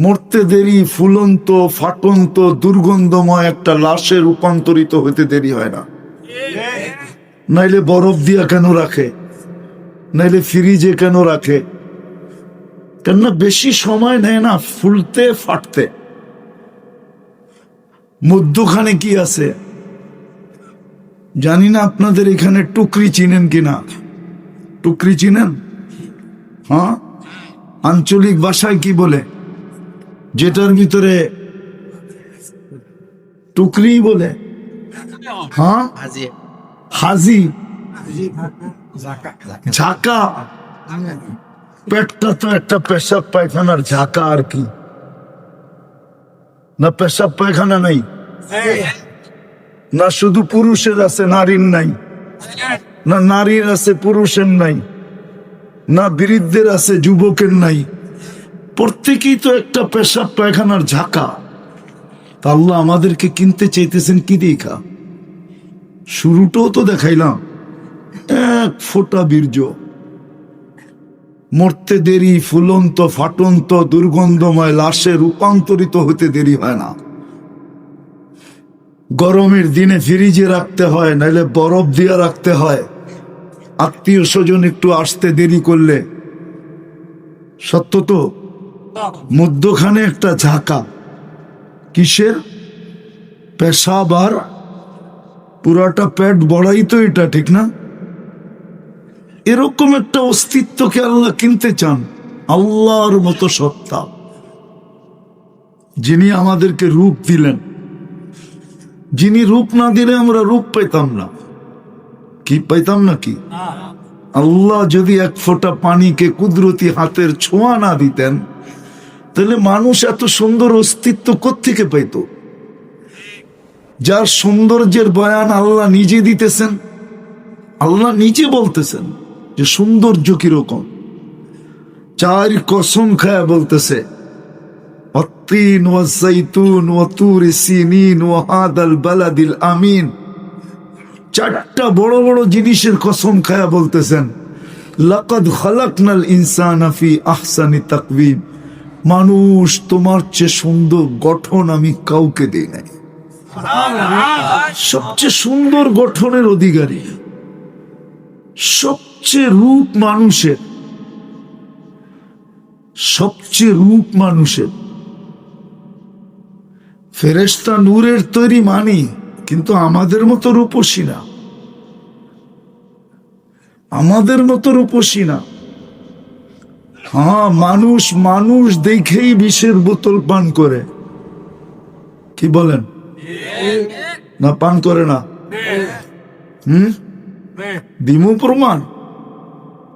মরতে দেরি ফুলন্ত, ফাটন্ত, দুর্গন্ধময় একটা লাশে রূপান্তরিত হতে দেরি হয় না। নাইলে বরফ দিয়া কেন রাখে? নাইলে ফ্রিজে কেন রাখে? কেননা বেশি সময় নেয় না ফুলতে, ফাটতে। মধ্যখানে কি আছে? জানি না আপনাদের এখানে টুকরি চিনেন কিনা। টুকরি চিনেন? হ্যাঁ? আঞ্চলিক ভাষায় কি বলে? যেটার ভিতরে টুকরি বলে। হ্যাঁ? হাজি। ঝাঁকা পেটটা তো একটা পেশাব পায়খানার ঝাঁকা আর কি। না পেশাব পায়খানা নাই? না শুধু পুরুষের আছে নারীর নাই? না নারীর আছে পুরুষের নাই? না বৃদ্ধের আছে যুবকের নাই? প্রত্যেকেই তো একটা পেশাব, পায়খানার ঝাঁকা। তা আল্লাহ আমাদেরকে কিনতে চাইতেছেন কি দেখা? শুরুটাও তো দেখাইলাম, এক ফোঁটা বীর্য। মরতে দেরি, ফুলন্ত, ফাটন্ত, দুর্গন্ধময় লাশে রূপান্তরিত হতে দেরি হয় না। গরমের দিনে ফ্রিজে রাখতে হয় নাহলে বরফ দিয়ে রাখতে হয়। আত্মীয় স্বজন একটু আসতে দেরি করলে। সত্য তো? মধ্যখানে একটা ঝাঁকা। কিসের? পেশাব আর পুরাটা পেট বড়াই তো এটা, ঠিক না? এরকম একটা অস্তিত্বকে আল্লাহ কিনতে চান, আল্লাহর মতো সত্তা। যিনি আমাদেরকে রূপ দিলেন। যিনি রূপ না দিলে আমরা রূপ পেতাম না। কি পাইতাম না কি? আল্লাহ যদি এক ফোঁটা পানিকে কুদরতি হাতের ছোঁয়া না দিতেন তাহলে মানুষ এত সুন্দর অস্তিত্ব কোত্থেকে পাইত? যার সৌন্দর্যের বয়ান আল্লাহ নিজে দিতেছেন, আল্লাহ নিজে বলতেছেন যে সৌন্দর্য কীরকম। চার কসম খায়া বলতেছে ওয়া তুর সিনিন ওয়া হাদাল বালাদিল আমিন। চারটা বড় বড় জিনিসের কসম খায়া বলতেছেন, লাকাদ খালাকনাল ইনসানা ফি আহসানি তাকওয়িম মানুষ, তোমার চেয়ে সুন্দর গঠন আমি কাউকে দেই নাই। সবচেয়ে সুন্দর গঠনের অধিকারী, সবচেয়ে রূপ মানুষের, সবচেয়ে রূপ মানুষের। ফেরেস্তা নূরের তৈরি মানি, কিন্তু আমাদের মতো রূপসী না। আমাদের মতো রূপসী না। হ্যাঁ মানুষ মানুষ দেখেই বিষের বোতল পান করে। কি বলেন? না, পান করে না। হুম? দিমু প্রমাণ।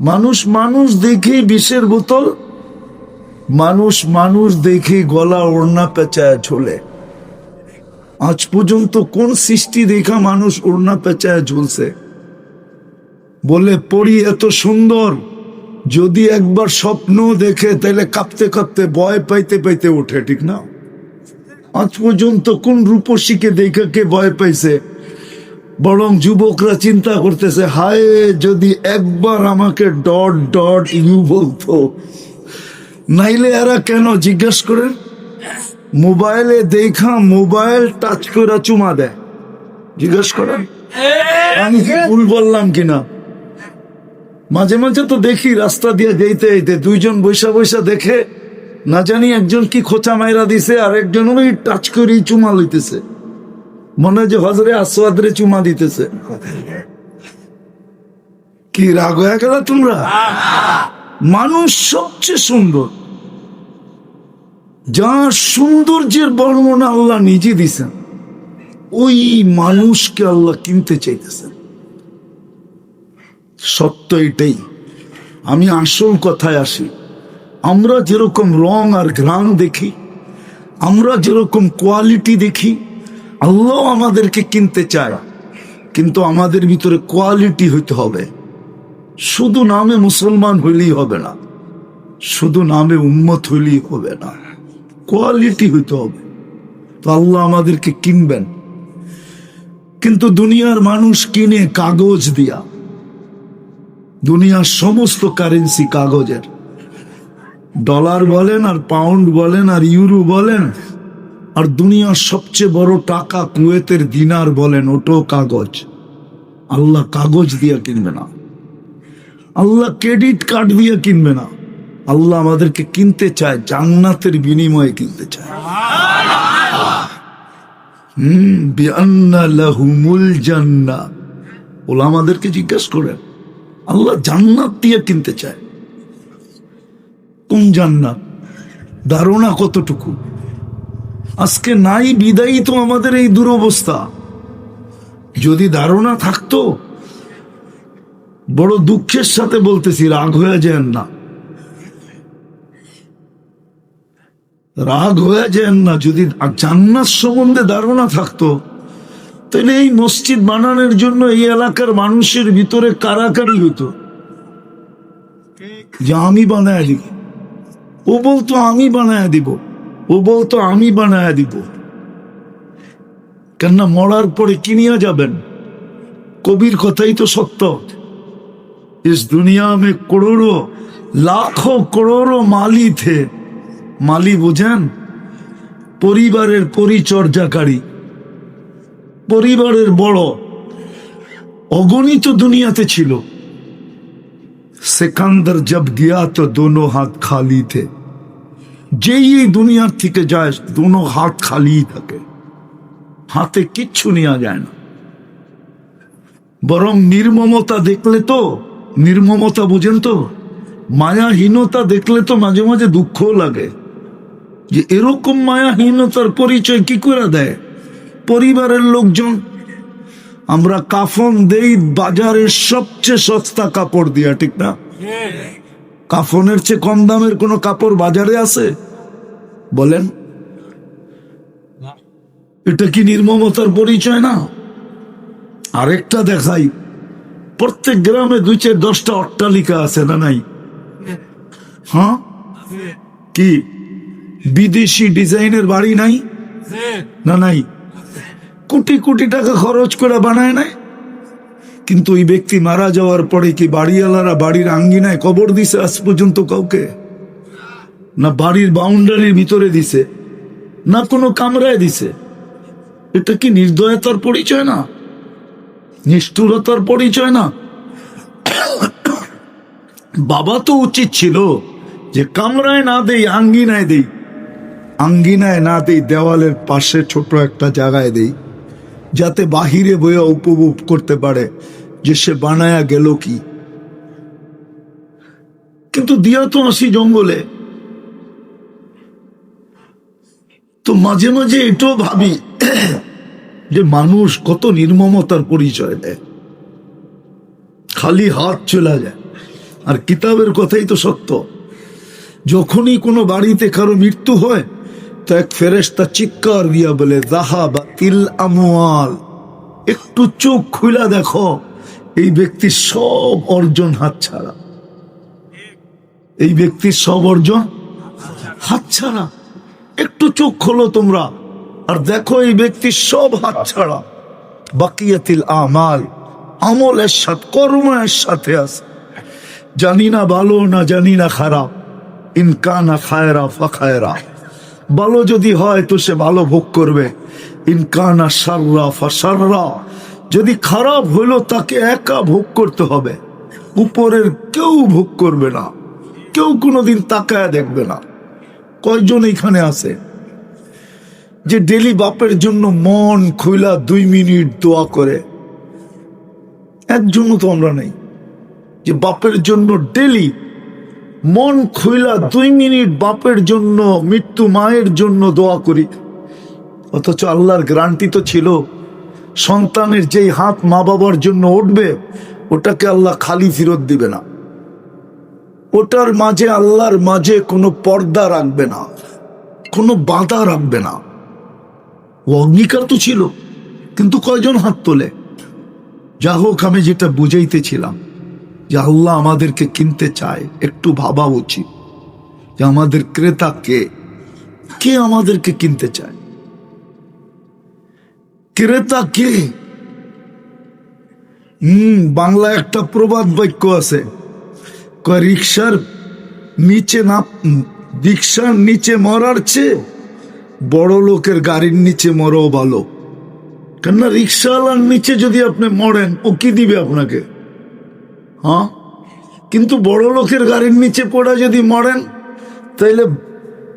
মানুষ মানুষ দেখে বিষের বোতল, মানুষ মানুষ দেখে গলা, ওড়না পেঁচায় ঝোলে। আজ পর্যন্ত কোন সৃষ্টি দেখা মানুষ ওড়না পেঁচায় ঝুলছে? বলে পড়ি এত সুন্দর। যদি একবার স্বপ্ন দেখে, তাহলে কাঁপতে কাঁপতে, ভয় পাইতে পাইতে ওঠে, ঠিক না? আজ পর্যন্ত কোন রূপসীকে দেখে কে ভয় পাইছে? বরং যুবকরা চিন্তা করতেছে, হায়, যদি একবার আমাকে ডট ডট ইউ বলতো, নাইলে এরা কেন জিজ্ঞেস করেন মোবাইলে দেখা, মোবাইল টাচ করে চুমা দেয়। জিজ্ঞেস করেন? আমি ভুল বললাম কিনা? মাঝে মাঝে তো দেখি রাস্তা দিয়ে যেতে যেতে দুইজন বৈশা বৈশা দেখে না জানি একজন কি খোঁচা মাইরা দিছে, আর একজন ওই টাচ করে চুমা লইতেছে। মনে হয় যে হজরে আসওয়াদরে চুমা দিতেছে। কি রাগ হয়ে গেল তোমরা? মানুষ সবচেয়ে সুন্দর। যার সৌন্দর্যের বর্ণনা আল্লাহ নিজে দিছেন, ওই মানুষকে আল্লাহ কিনতে চাইতেছেন। সত্য এটাই। আমি আসল কথায় আসি। আমরা যেরকম রং আর ঘ্রাণ দেখি, আমরা যেরকম কোয়ালিটি দেখি, আল্লাহ আমাদেরকে কিনতে চায়, কিন্তু আমাদের ভিতরে কোয়ালিটি হইতে হবে। শুধু নামে মুসলমান হইলেই হবে না, শুধু নামে উম্মত হইলেই হবে না, কোয়ালিটি হইতে হবে। তো আল্লাহ আমাদেরকে কিনবেন। কিন্তু দুনিয়ার মানুষ কিনে কাগজ দিয়া দুনিয়ার সমস্ত কারেন্সি কাগজের। ডলার বলেন আর পাউন্ড বলেন আর ইউরো বলেন, আর দুনিয়ার সবচেয়ে বড় টাকা কুয়েতের দিনার বলেন ওটাও কাগজ। আল্লাহ কাগজ দিয়ে কিনবে না। আল্লাহ ক্রেডিট কার্ড দিয়ে কিনবে না। আল্লাহ আমাদেরকে কিনতে চায়, জান্নাতের বিনিময়ে কিনতে চায়। হুম জান্নাহ। ওলা আমাদেরকে জিজ্ঞেস করেন আল্লাহ জান্নাত দিয়ে কিনতে চায়। কোন জান্নাত? ধারণা কতটুকু? আজকে নাই, বিদায়ী তো আমাদের এই দুরবস্থা। যদি ধারণা থাকতো, বড় দুঃখের সাথে বলতেছি, রাগ হয়ে যান না। রাগ হয়ে যান না, যদি জান্নাত সম্বন্ধে ধারণা থাকতো তাহলে এই মসজিদ বানানোর জন্য এই এলাকার মানুষের ভিতরে কারাকারি হতো যে আমি বানায় দিব ও বলতো আমি বানায় দিব ও বলতো আমি বানায় দিব কেননা মরার পরে কিনিয়া যাবেন কবির কথাই তো সত্য इस दुनिया में करोड़ों লাখো করোড়ো মালি থে মালি বুঝেন পরিবারের পরিচর্যাকারী পরিবারের বড় অগণিত দুনিয়াতে ছিল। সেকান্দার জব গিয়া তো দোনো হাত খালি থে। যেই এই দুনিয়ার থেকে যায়, দোনো হাত খালি থাকে। হাতে কিচ্ছু নেওয়া যায় না। বরং নির্মমতা দেখলে তো, নির্মমতা বুঝেন তো, মায়াহীনতা দেখলে তো মাঝে মাঝে দুঃখ লাগে। যে এরকম মায়াহীনতার পরিচয় কি করে দেয়? পরিবারের লোকজন, আমরা কাফন দেই বাজারের সবচেয়ে সস্তা কাপড় দিয়া, ঠিক না? কাফনের চেয়ে কম দামের কোনো কাপড় বাজারে আছে? বলেন। এটা কি নির্মমতার পরিচয় না? আরেকটা দেখাই। প্রত্যেক গ্রামে দুই চার দশটা অট্টালিকা আছে, না নাই? হ্যাঁ? কি? বিদেশি ডিজাইনের বাড়ি নাই? না নাই? কোটি কোটি টাকা খরচ করে বানায় নাই? কিন্তু ওই ব্যক্তি মারা যাওয়ার পরে কি বাড়িওয়ালারা বাড়ির আঙ্গিনায় কবর দিছে আজ পর্যন্ত কাউকে? না বাড়ির বাউন্ডারির ভিতরে দিছে? না কোনো কামরায় দিছে? এটা কি নির্দয়তার পরিচয় না? নিষ্ঠুরতার পরিচয় না? বাবা তো উচিত ছিল যে কামরায় না দেই, আঙ্গিনায় দেই। আঙ্গিনায় না দেই, দেওয়ালের পাশে ছোট একটা জায়গায় দেই। যাতে বাহিরে বইয়া উপভোগ করতে পারে যে সে বানায়া গেল কি। কিন্তু দিয়া তো আসি জঙ্গলে। তো মাঝে মাঝে এটাও ভাবি যে মানুষ কত নির্মমতার পরিচয় দেয়। খালি হাত চলে যায়। আর কিতাবের কথাই তো সত্য। যখনই কোনো বাড়িতে কারও মৃত্যু হয় তো এক ফেরেস্তা চিৎকার দিয়া বলে দাহা বা তিল আমোয়াল একটু চোখ খুলা দেখো, এই ব্যক্তির সব অর্জন হাতছাড়া এই ব্যক্তির সব অর্জন হাতছাড়া একটু চোখ খোলো তোমরা, আর দেখো এই ব্যক্তির সব হাত হাতছাড়া বাকিয়াতিল আমাল আমলের সাথে কর্মের সাথে আছে। জানি না ভালো না জানি না খারাপ। ইনকানা খায়রা ফাখায়রা ভালো যদি হয় তো সে ভালো ভোগ করবে। ইনকানা সাররা ফাসাররা যদি খারাপ হইল তাকে একা ভোগ করতে হবে। উপরের কেউ ভোগ করবে না। কেউ কোনোদিন তাকায় দেখবে না। কয়জন এখানে আছে? যে ডেলি বাপের জন্য মন খুইলা দুই মিনিট দোয়া করে। একজনও তো আমরা নেই। যে বাপের জন্য ডেলি মন খুইলা দুই মিনিট বাপের জন্য, মৃত্যু মায়ের জন্য দোয়া করি। অথচ আল্লাহর গ্রান্টি তো ছিল, সন্তানের যেই হাত মা বাবার জন্য উঠবে, ওটাকে আল্লাহ খালি ফেরত দিবে না। ওটার মাঝে, আল্লাহর মাঝে কোনো পর্দা রাখবে না, কোনো বাধা রাখবে না। ও অঙ্গীকার তো ছিল, কিন্তু কয়জন হাত তোলে? যা হোক, আমি যেটা বুঝাইতেছিলাম যে আল্লাহ আমাদেরকে কিনতে চায়, একটু ভাবা উচিত। যে আমাদের ক্রেতা কে? কে আমাদেরকে কিনতে চায়? ক্রেতা কে? হম বাংলা একটা প্রবাদ বাক্য আছে। রিক্সার নিচে না রিক্সার নিচে মরার চেয়ে বড় লোকের গাড়ির নিচে মরাও ভালো। কেননা রিক্সাওয়ালার নিচে যদি আপনি মরেন, ও কি দিবে আপনাকে? হ্যাঁ? কিন্তু বড় লোকের গাড়ির নিচে পড়ে যদি মরেন, তাইলে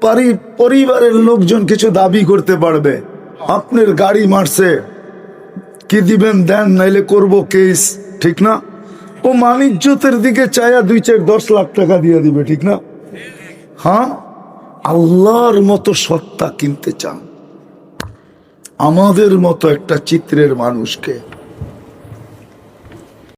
পারি- পরিবারের লোকজন কিছু দাবি করতে পারবে। আপনার গাড়ি মারছে, কি দিবেন দেন, নাইলে করব কেস, ঠিক না? ও মানিজ্যতের দিকে চায়া দুই চার দশ লাখ টাকা দিয়ে দিবে, ঠিক না? হ্যাঁ? আল্লাহর মতো সত্তা কিনতে চান। আমাদের মতো একটা চিত্রের মানুষকে